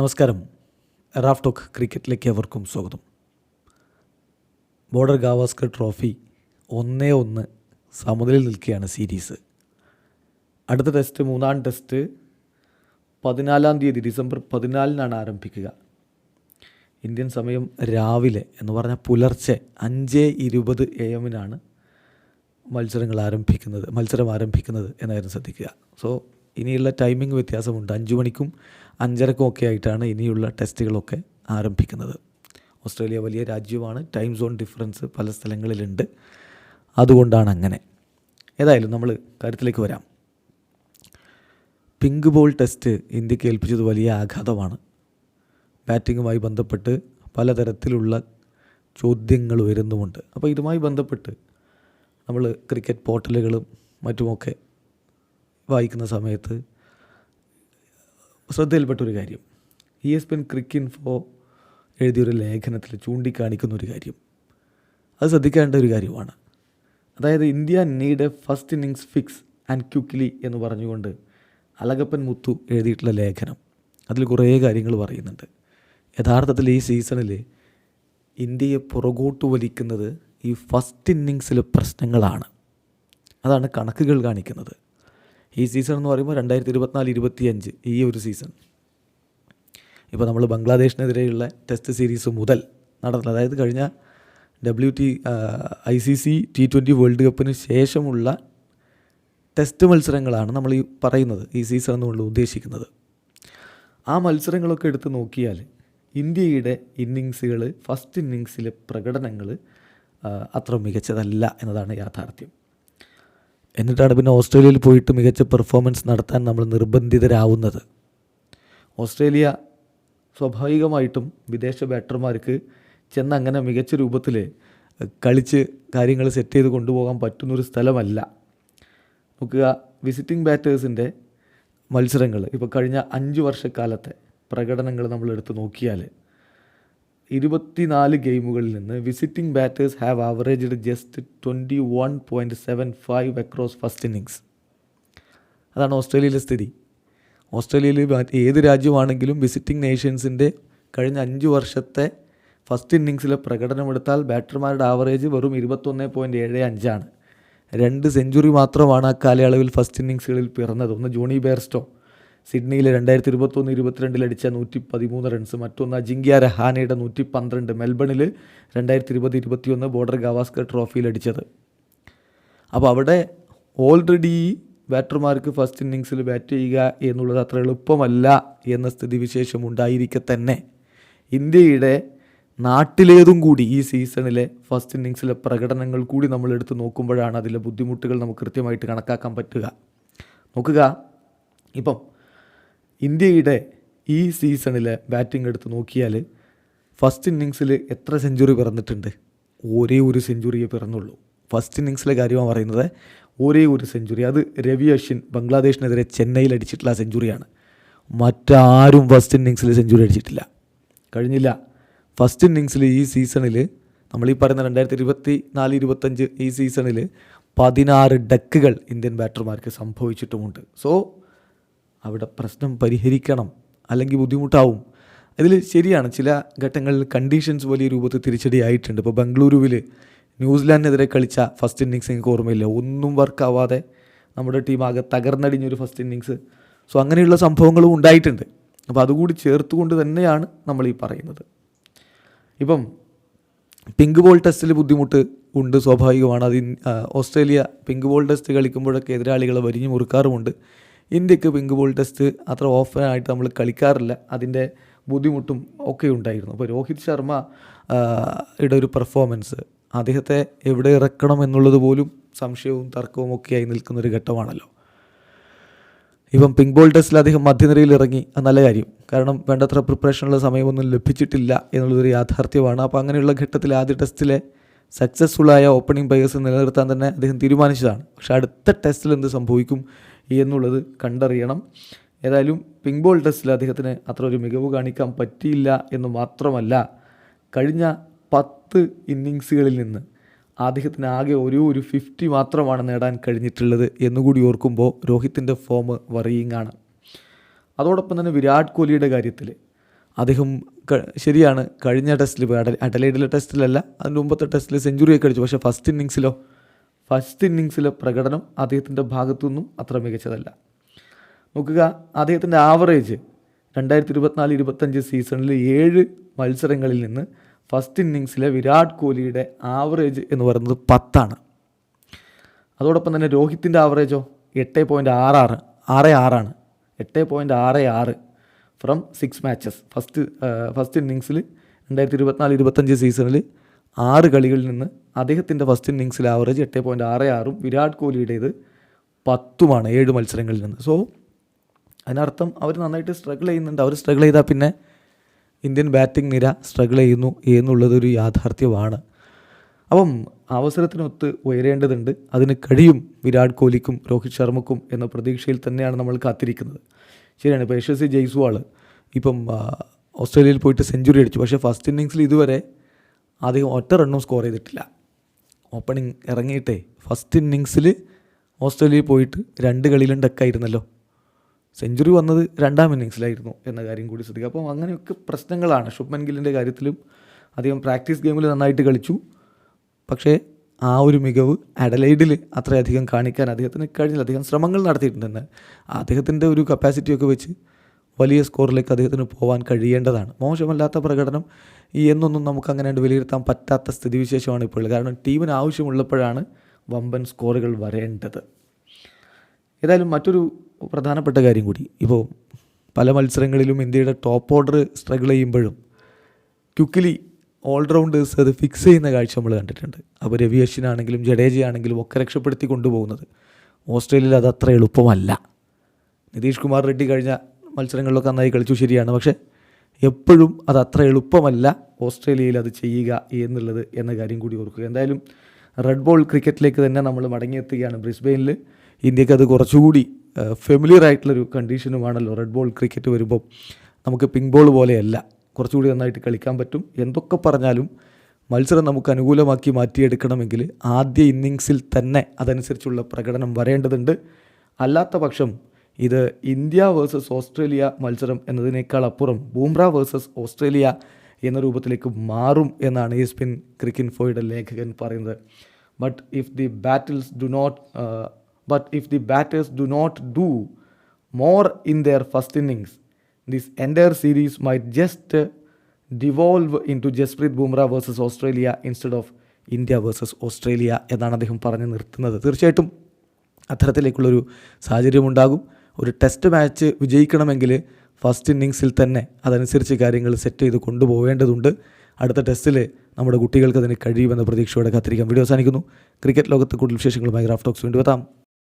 നമസ്കാരം. Raf talk ക്രിക്കറ്റിലേക്ക് അവർക്കും സ്വാഗതം. ബോർഡർ ഗാവാസ്കർ ട്രോഫി ഒന്നേ ഒന്ന് സമനിലയിൽ നിൽക്കുകയാണ് സീരീസ്. അടുത്ത ടെസ്റ്റ് മൂന്നാം ടെസ്റ്റ് പതിനാലാം തീയതി ഡിസംബർ പതിനാലിനാണ് ആരംഭിക്കുക. ഇന്ത്യൻ സമയം രാവിലെ എന്ന് പറഞ്ഞാൽ പുലർച്ചെ അഞ്ച് ഇരുപത് എ എമ്മിനാണ് മത്സരങ്ങൾ ആരംഭിക്കുന്നത് മത്സരം ആരംഭിക്കുന്നത് എന്നായിരുന്നു ശ്രദ്ധിക്കുക. സോ ഇനിയുള്ള ടൈമിംഗ് വ്യത്യാസമുണ്ട്. അഞ്ച് മണിക്കും അഞ്ചരക്കും ഒക്കെ ആയിട്ടാണ് ഇനിയുള്ള ടെസ്റ്റുകളൊക്കെ ആരംഭിക്കുന്നത്. ഓസ്ട്രേലിയ വലിയ രാജ്യമാണ്. ടൈം സോൺ ഡിഫറൻസ് പല സ്ഥലങ്ങളിലുണ്ട്. അതുകൊണ്ടാണ് അങ്ങനെ. ഏതായാലും നമ്മൾ കാര്യത്തിലേക്ക് വരാം. പിങ്ക് ബോൾ ടെസ്റ്റ് ഇന്ത്യയ്ക്ക് ഏൽപ്പിച്ചത് വലിയ ആഘാതമാണ്. ബാറ്റിങ്ങുമായി ബന്ധപ്പെട്ട് പലതരത്തിലുള്ള ചോദ്യങ്ങൾ വരുന്നുമുണ്ട്. അപ്പോൾ ഇതുമായി ബന്ധപ്പെട്ട് നമ്മൾ ക്രിക്കറ്റ് പോർട്ടലുകളും മറ്റുമൊക്കെ വായിക്കുന്ന സമയത്ത് ശ്രദ്ധയിൽപ്പെട്ടൊരു കാര്യം. ഇ എസ് പെൻ ക്രിക്കിൻഫോ എഴുതിയൊരു ലേഖനത്തിൽ ചൂണ്ടിക്കാണിക്കുന്ന ഒരു കാര്യം. അത് ശ്രദ്ധിക്കേണ്ട ഒരു കാര്യമാണ്. അതായത് India need a first innings fix and quickly എന്ന് പറഞ്ഞുകൊണ്ട് അലകപ്പൻ മുത്തു എഴുതിയിട്ടുള്ള ലേഖനം. അതിൽ കുറേ കാര്യങ്ങൾ പറയുന്നുണ്ട്. യഥാർത്ഥത്തിൽ ഈ സീസണിൽ ഇന്ത്യയെ പുറകോട്ട് വലിക്കുന്നത് ഈ ഫസ്റ്റ് ഇന്നിങ്സിലെ പ്രശ്നങ്ങളാണ്. അതാണ് കണക്കുകൾ കാണിക്കുന്നത്. ഈ സീസൺ എന്ന് പറയുമ്പോൾ രണ്ടായിരത്തി ഇരുപത്തിനാല് ഇരുപത്തിയഞ്ച് ഈ ഒരു സീസൺ ഇപ്പോൾ നമ്മൾ ബംഗ്ലാദേശിനെതിരെയുള്ള ടെസ്റ്റ് സീരീസ് മുതൽ നടന്നത് അതായത് കഴിഞ്ഞ W T I C C T twenty world കപ്പിന് ശേഷമുള്ള ടെസ്റ്റ് മത്സരങ്ങളാണ് നമ്മൾ ഈ പറയുന്നത് ഈ സീസൺ എന്നുകൊണ്ട് ഉദ്ദേശിക്കുന്നത്. ആ മത്സരങ്ങളൊക്കെ എടുത്ത് നോക്കിയാൽ ഇന്ത്യയുടെ ഇന്നിങ്സുകൾ ഫസ്റ്റ് ഇന്നിങ്സിലെ പ്രകടനങ്ങൾ അത്ര മികച്ചതല്ല എന്നതാണ് യാഥാർത്ഥ്യം. എന്നിട്ടാണ് പിന്നെ ഓസ്ട്രേലിയയിൽ പോയിട്ട് മികച്ച പെർഫോമൻസ് നടത്താൻ നമ്മൾ നിർബന്ധിതരാവുന്നത്. ഓസ്ട്രേലിയ സ്വാഭാവികമായിട്ടും വിദേശ ബാറ്റർമാർക്ക് ചെന്ന് അങ്ങനെ മികച്ച രൂപത്തിൽ കളിച്ച് കാര്യങ്ങൾ സെറ്റ് ചെയ്ത് കൊണ്ടുപോകാൻ പറ്റുന്നൊരു സ്ഥലമല്ല. നോക്കുക വിസിറ്റിംഗ് ബാറ്റേഴ്സിന്റെ മത്സരങ്ങൾ ഇപ്പോൾ കഴിഞ്ഞ അഞ്ച് വർഷക്കാലത്തെ പ്രകടനങ്ങൾ നമ്മൾ എടുത്ത് നോക്കിയാൽ ഇരുപത്തിനാല് ഗെയിമുകളിൽ നിന്ന് visiting batters have averaged just twenty one point seven five across first innings അതാണ് ഓസ്ട്രേലിയയിലെ സ്ഥിതി. ഓസ്ട്രേലിയയിൽ ഏത് രാജ്യമാണെങ്കിലും വിസിറ്റിംഗ് നേഷൻസിന്റെ കഴിഞ്ഞ അഞ്ച് വർഷത്തെ ഫസ്റ്റ് ഇന്നിങ്സിലെ പ്രകടനമെടുത്താൽ ബാറ്റർമാരുടെ ആവറേജ് വെറും ഇരുപത്തൊന്ന് പോയിന്റ് ഏഴ് അഞ്ചാണ്. രണ്ട് സെഞ്ചുറി മാത്രമാണ് ആ കാലയളവിൽ ഫസ്റ്റ് ഇന്നിങ്സുകളിൽ പിറന്നത്. ഒന്ന് ജോണി ബെയർസ്റ്റോ സിഡ്നിയിൽ രണ്ടായിരത്തി ഇരുപത്തൊന്ന് ഇരുപത്തിരണ്ടിൽ അടിച്ച നൂറ്റി പതിമൂന്ന് റൺസ്. മറ്റൊന്ന് അജിങ്ക്യ രഹാനയുടെ നൂറ്റി പന്ത്രണ്ട് മെൽബണിൽ രണ്ടായിരത്തി ഇരുപത് ഇരുപത്തിയൊന്ന് ബോർഡർ ഗവാസ്കർ ട്രോഫിയിൽ അടിച്ചത്. അപ്പോൾ അവിടെ ഓൾറെഡി ബാറ്റർമാർക്ക് ഫസ്റ്റ് ഇന്നിങ്സിൽ ബാറ്റ് ചെയ്യുക എന്നുള്ളത് അത്ര എളുപ്പമല്ല എന്ന സ്ഥിതിവിശേഷം ഉണ്ടായിരിക്കെ തന്നെ. ഇന്ത്യയുടെ നാട്ടിലേതും കൂടി ഈ സീസണിലെ ഫസ്റ്റ് ഇന്നിങ്സിലെ പ്രകടനങ്ങൾ കൂടി നമ്മൾ എടുത്ത് നോക്കുമ്പോഴാണ് അതിലെ ബുദ്ധിമുട്ടുകൾ നമുക്ക് കൃത്യമായിട്ട് കണക്കാക്കാൻ പറ്റുക. നോക്കുക. ഇപ്പം ഇന്ത്യയുടെ ഈ സീസണിലെ ബാറ്റിംഗ് എടുത്ത് നോക്കിയാൽ ഫസ്റ്റ് ഇന്നിങ്സിൽ എത്ര സെഞ്ചുറി പിറന്നിട്ടുണ്ട്? ഒരേ ഒരു സെഞ്ചുറിയെ പിറന്നുള്ളൂ. ഫസ്റ്റ് ഇന്നിങ്സിലെ കാര്യമാണ് പറയുന്നത് ഒരേ ഒരു സെഞ്ചുറി അത് രവി അശ്വിൻ ബംഗ്ലാദേശിനെതിരെ ചെന്നൈയിൽ അടിച്ചിട്ടുള്ള സെഞ്ചുറിയാണ് മറ്റാരും ഫസ്റ്റ് ഇന്നിങ്സിൽ സെഞ്ചുറി അടിച്ചിട്ടില്ല. കഴിഞ്ഞില്ല. ഫസ്റ്റ് ഇന്നിങ്സിൽ ഈ സീസണിൽ നമ്മൾ ഈ പറയുന്ന രണ്ടായിരത്തി ഇരുപത്തി നാല് ഇരുപത്തഞ്ച് ഈ സീസണിൽ പതിനാറ് ഡക്കുകൾ ഇന്ത്യൻ ബാറ്റർമാർക്ക് സംഭവിച്ചിട്ടുമുണ്ട്. സോ അവിടെ പ്രശ്നം പരിഹരിക്കണം അല്ലെങ്കിൽ ബുദ്ധിമുട്ടാവും. അതിൽ ശരിയാണ് ചില ഘട്ടങ്ങളിൽ കണ്ടീഷൻസ് വലിയ രൂപത്തിൽ തിരിച്ചടിയായിട്ടുണ്ട്. ഇപ്പോൾ ബംഗളൂരുവിൽ ന്യൂസിലാൻഡിനെതിരെ കളിച്ച ഫസ്റ്റ് ഇന്നിങ്സ് എനിക്ക് ഓർമ്മയില്ല. ഒന്നും വർക്കാവാതെ നമ്മുടെ ടീം ആകെ തകർന്നടിഞ്ഞൊരു ഫസ്റ്റ് ഇന്നിങ്സ് സോ അങ്ങനെയുള്ള സംഭവങ്ങളും ഉണ്ടായിട്ടുണ്ട്. അപ്പോൾ അതുകൂടി ചേർത്തുകൊണ്ട് തന്നെയാണ് നമ്മൾ ഈ പറയുന്നത്. ഇപ്പം പിങ്ക് ബോൾ ടെസ്റ്റിൽ ബുദ്ധിമുട്ട് ഉണ്ട് സ്വാഭാവികമാണ്. അത് ഓസ്ട്രേലിയ പിങ്ക് ബോൾ ടെസ്റ്റ് കളിക്കുമ്പോഴൊക്കെ എതിരാളികളെ വരിഞ്ഞു മുറുക്കാറുമുണ്ട്. ഇന്ത്യയ്ക്ക് പിങ്ക് ബോൾ ടെസ്റ്റ് അത്ര ഓഫൻ ആയിട്ട് നമ്മൾ കളിക്കാറില്ല. അതിന്റെ ബുദ്ധിമുട്ടും ഒക്കെ ഉണ്ടായിരുന്നു. അപ്പോൾ രോഹിത് ശർമ്മ യുടെ ഒരു പെർഫോമൻസ് അദ്ദേഹത്തെ എവിടെ ഇറക്കണം എന്നുള്ളത് പോലും സംശയവും തർക്കവും ഒക്കെയായി നിൽക്കുന്നൊരു ഘട്ടമാണല്ലോ. ഇപ്പം പിങ്ക് ബോൾ ടെസ്റ്റിൽ അദ്ദേഹം മധ്യനിരയിൽ ഇറങ്ങി. അത് നല്ല കാര്യം. കാരണം വേണ്ടത്ര പ്രിപ്പറേഷനുള്ള സമയമൊന്നും ലഭിച്ചിട്ടില്ല എന്നുള്ളതൊരു യാഥാർത്ഥ്യമാണ്. അപ്പോൾ അങ്ങനെയുള്ള ഘട്ടത്തിൽ ആദ്യ ടെസ്റ്റിലെ സക്സസ്ഫുള്ളായ ഓപ്പണിംഗ് പ്ലേയേഴ്സ് നിലനിർത്താൻ തന്നെ അദ്ദേഹം തീരുമാനിച്ചതാണ്. പക്ഷേ അടുത്ത ടെസ്റ്റിൽ എന്ത് സംഭവിക്കും എന്നുള്ളത് കണ്ടറിയണം. ഏതായാലും പിങ്ക് ബോൾ ടെസ്റ്റിൽ അദ്ദേഹത്തിന് അത്ര ഒരു മികവ് കാണിക്കാൻ പറ്റിയില്ല എന്ന് മാത്രമല്ല കഴിഞ്ഞ പത്ത് ഇന്നിങ്സുകളിൽ നിന്ന് അദ്ദേഹത്തിന് ആകെ ഒരു ഒരു ഫിഫ്റ്റി മാത്രമാണ് നേടാൻ കഴിഞ്ഞിട്ടുള്ളത് എന്നുകൂടി ഓർക്കുമ്പോൾ രോഹിത്തിന്റെ ഫോം വറിയിങ് ആണ്. അതോടൊപ്പം തന്നെ വിരാട് കോഹ്ലിയുടെ കാര്യത്തിൽ അദ്ദേഹം ശരിയാണ് കഴിഞ്ഞ ടെസ്റ്റിൽ അഡലൈഡിലെ ടെസ്റ്റിലല്ല അതിന്റെ മുമ്പത്തെ ടെസ്റ്റിൽ സെഞ്ചുറിയൊക്കെ അടിച്ചു. പക്ഷേ ഫസ്റ്റ് ഇന്നിങ്സിലോ ഫസ്റ്റ് ഇന്നിങ്സിലെ പ്രകടനം അദ്ദേഹത്തിന്റെ ഭാഗത്തുനിന്നും അത്ര മികച്ചതല്ല. നോക്കുക അദ്ദേഹത്തിന്റെ ആവറേജ് രണ്ടായിരത്തി ഇരുപത്തിനാല് ഇരുപത്തഞ്ച് സീസണിൽ ഏഴ് മത്സരങ്ങളിൽ നിന്ന് ഫസ്റ്റ് ഇന്നിങ്സിലെ വിരാട് കോഹ്ലിയുടെ ആവറേജ് എന്ന് പറയുന്നത് പത്താണ്. അതോടൊപ്പം തന്നെ രോഹിത്തിന്റെ ആവറേജോ എട്ട് പോയിന്റ് ആറ് ആറ് ആറ് ആറാണ്. എട്ട് പോയിന്റ് ആറ് ആറ് from six matches first first ഇന്നിങ്സിൽ രണ്ടായിരത്തി ഇരുപത്തിനാല് ഇരുപത്തഞ്ച് സീസണിൽ ആറ് കളികളിൽ നിന്ന് അദ്ദേഹത്തിന്റെ ഫസ്റ്റ് ഇന്നിങ്സിൽ ആവറേജ് എട്ട് പോയിന്റ് ആറ് ആറും വിരാട് കോഹ്ലിയുടേത് പത്തുമാണ് ഏഴ് മത്സരങ്ങളിൽ നിന്ന്. സോ അതിനർത്ഥം അവർ നന്നായിട്ട് സ്ട്രഗിൾ ചെയ്യുന്നുണ്ട്. അവർ സ്ട്രഗിൾ ചെയ്താൽ പിന്നെ ഇന്ത്യൻ ബാറ്റിംഗ് നിര സ്ട്രഗിൾ ചെയ്യുന്നു എന്നുള്ളതൊരു യാഥാർത്ഥ്യമാണ്. അപ്പം അവസരത്തിനൊത്ത് ഉയരേണ്ടതുണ്ട്. അതിന് കഴിയും വിരാട് കോഹ്ലിക്കും രോഹിത് ശർമ്മക്കും എന്ന പ്രതീക്ഷയിൽ തന്നെയാണ് നമ്മൾ കാത്തിരിക്കുന്നത്. ശരിയാണ് ഇപ്പോൾ യശസ്വി ജയ്സ്വാൾ ഇപ്പം ഓസ്ട്രേലിയയിൽ പോയിട്ട് സെഞ്ചുറി അടിച്ചു. പക്ഷേ ഫസ്റ്റ് ഇന്നിങ്സിൽ ഇതുവരെ അദ്ദേഹം ഒറ്റ റണ്ണും സ്കോർ ചെയ്തിട്ടില്ല. ഓപ്പണിംഗ് ഇറങ്ങിയിട്ടേ ഫസ്റ്റ് ഇന്നിങ്സിൽ ഓസ്ട്രേലിയയിൽ പോയിട്ട് രണ്ട് കളിയിലും ഡക്കായിരുന്നല്ലോ സെഞ്ചുറി വന്നത് രണ്ടാം ഇന്നിങ്സിലായിരുന്നു എന്ന കാര്യം കൂടി ശ്രദ്ധിക്കുക. അപ്പം അങ്ങനെയൊക്കെ പ്രശ്നങ്ങളാണ്. ശുഭ്മൻ ഗില്ലിന്റെ കാര്യത്തിലും അധികം പ്രാക്ടീസ് ഗെയിമിൽ നന്നായിട്ട് കളിച്ചു. പക്ഷേ ആ ഒരു മികവ് അഡലൈഡിൽ അത്രയധികം കാണിക്കാൻ അദ്ദേഹത്തിന് കഴിഞ്ഞില്ല. അദ്ദേഹം ശ്രമങ്ങൾ നടത്തിയിട്ടുണ്ടെന്ന്. അദ്ദേഹത്തിന്റെ ഒരു കപ്പാസിറ്റിയൊക്കെ വെച്ച് വലിയ സ്കോറിലേക്ക് അദ്ദേഹത്തിന് പോകാൻ കഴിയേണ്ടതാണ്. മോശമല്ലാത്ത പ്രകടനം എന്നൊന്നും നമുക്ക് അങ്ങനെ വിലയിരുത്താൻ പറ്റാത്ത സ്ഥിതിവിശേഷമാണ് ഇപ്പോൾ കാരണം ടീമിന് ആവശ്യമുള്ളപ്പോഴാണ് വമ്പൻ സ്കോറുകൾ വരേണ്ടത്. ഏതായാലും മറ്റൊരു പ്രധാനപ്പെട്ട കാര്യം കൂടി. ഇപ്പോൾ പല മത്സരങ്ങളിലും ഇന്ത്യയുടെ ടോപ്പ് ഓർഡർ സ്ട്രഗിൾ ചെയ്യുമ്പോഴും ക്യുക്കിലി ഓൾറൗണ്ടേഴ്സ് അത് ഫിക്സ് ചെയ്യുന്ന കാഴ്ച നമ്മൾ കണ്ടിട്ടുണ്ട്. അപ്പോൾ രവി അശ്വിനാണെങ്കിലും ജഡേജയാണെങ്കിലും ഒക്കെ രക്ഷപ്പെടുത്തി കൊണ്ടുപോകുന്നത്. ഓസ്ട്രേലിയയിൽ അത് അത്ര എളുപ്പമല്ല. നിതീഷ് കുമാർ റെഡ്ഡി കഴിഞ്ഞ മത്സരങ്ങളിലൊക്കെ നന്നായി കളിച്ചു ശരിയാണ്. പക്ഷേ എപ്പോഴും അത് അത്ര എളുപ്പമല്ല ഓസ്ട്രേലിയയിൽ അത് ചെയ്യുക എന്നുള്ളത് എന്ന കാര്യം കൂടി ഓർക്കുക. എന്തായാലും റെഡ് ബോൾ ക്രിക്കറ്റിലേക്ക് തന്നെ നമ്മൾ മടങ്ങിയെത്തുകയാണ് ബ്രിസ്ബെയിനിൽ. ഇന്ത്യയ്ക്ക് അത് കുറച്ചുകൂടി ഫെമിലിയർ ആയിട്ടുള്ളൊരു കണ്ടീഷനുമാണല്ലോ റെഡ് ബോൾ ക്രിക്കറ്റ് വരുമ്പോൾ നമുക്ക് പിങ്ക് ബോൾ പോലെയല്ല. കുറച്ചുകൂടി നന്നായിട്ട് കളിക്കാൻ പറ്റും. എന്തൊക്കെ പറഞ്ഞാലും മത്സരം നമുക്ക് അനുകൂലമാക്കി മാറ്റിയെടുക്കണമെങ്കിൽ ആദ്യ ഇന്നിങ്സിൽ തന്നെ അതനുസരിച്ചുള്ള പ്രകടനം വരേണ്ടതുണ്ട്. അല്ലാത്ത പക്ഷം ഇത് ഇന്ത്യ വേഴ്സസ് ഓസ്ട്രേലിയ മത്സരം എന്നതിനേക്കാൾ അപ്പുറം ബൂംറ വേഴ്സസ് ഓസ്ട്രേലിയ എന്ന രൂപത്തിലേക്ക് മാറും എന്നാണ് ഈ സ്പിൻ ക്രിക്കിൻഫോയുടെ ഫോയുടെ ലേഖകൻ പറയുന്നത്. But if the battles do not but if the batters do not do more in their first innings this entire series may just devolve into Jasprit Bumrah versus Australia instead of India versus Australia എന്നാണ് അദ്ദേഹം പറഞ്ഞു നിർത്തുന്നത്. തീർച്ചയായിട്ടും അത്തരത്തിലേക്കുള്ളൊരു സാഹചര്യമുണ്ടാകും. ഒരു test match വിജയിക്കണമെങ്കിൽ first ഇന്നിങ്സിൽ തന്നെ അതനുസരിച്ച് കാര്യങ്ങൾ സെറ്റ് ചെയ്ത് കൊണ്ടുപോകേണ്ടതുണ്ട്. അടുത്ത ടെസ്റ്റിൽ നമ്മുടെ കുട്ടികൾക്ക് അതിന് കഴിയുമെന്ന പ്രതീക്ഷയോടെ കാത്തിരിക്കാം. വീഡിയോ അവസാനിക്കുന്നു. ക്രിക്കറ്റ് ലോകത്ത് കൂടുതൽ വിശേഷങ്ങളുമായി ഗ്രാഫ് ടോക്സ് വീണ്ടും എത്താം.